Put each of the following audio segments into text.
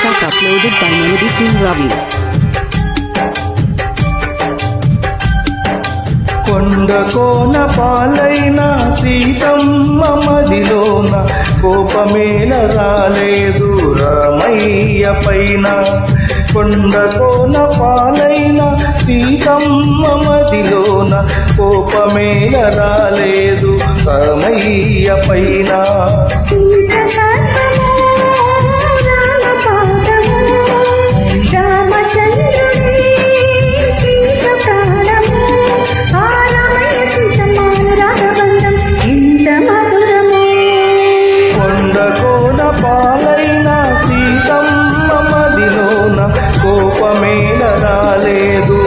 Track uploaded by Melody King Ravi. కొండ కోన పాలైన కోపమేల రాలేదు రామయ్య పైన. కొండ కోన పాలైన సీతమ్మ మదిలోన కోపమేల రాలేదు రామయ్య పైన. రాలేదు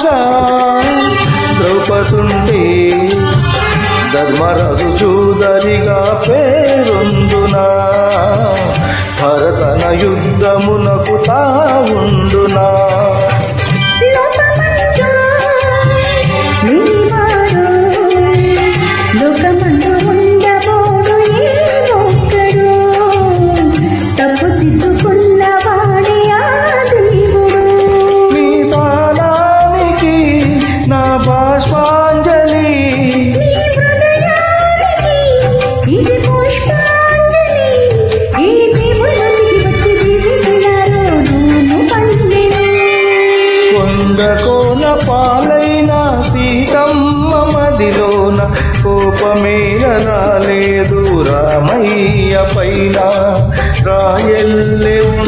నీలాగా ద్రౌపదుంటే ధర్మరాజు చూదరిగా పేరుందున? భరతన యుద్ధమునకు తా ఉండునా కోపమేల రామయ్య పైన రాయల్లెవు.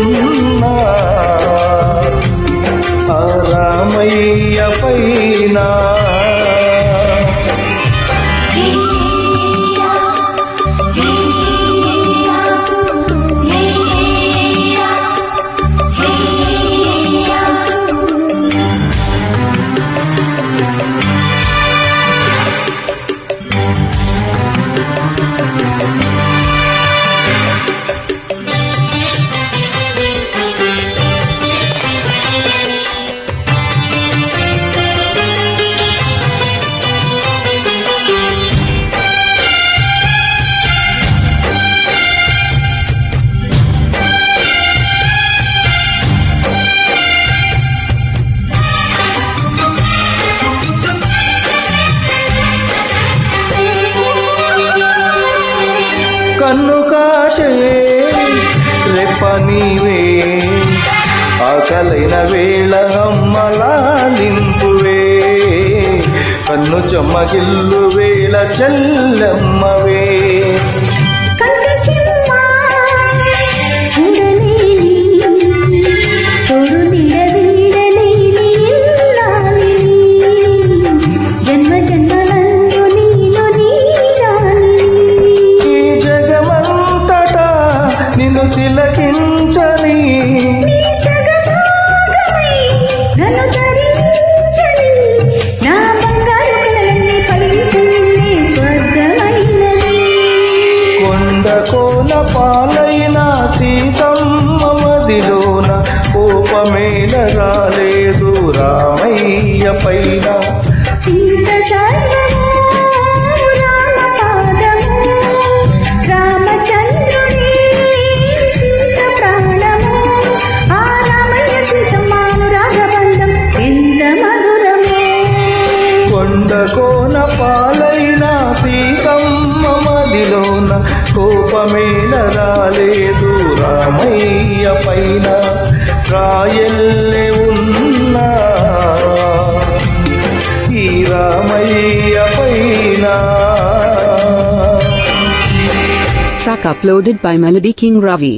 కన్ను కాచే రెప్ప నీవే ఆకలైన వేళ అమ్మలాలింపువే కన్ను చెమ్మగిల్లు వేళ చెల్లమ్మవే. కొండ పాలైన సీతమ్మ మదిలోన కోపమేల రాలేదు రామయ్య పైన. సీత సర్వము కోపమేల రాలేదు రామయ్య పైన రాయల్లే ఉన్నా ఈ రామయ్య పైన Track uploaded by Melody King Ravi.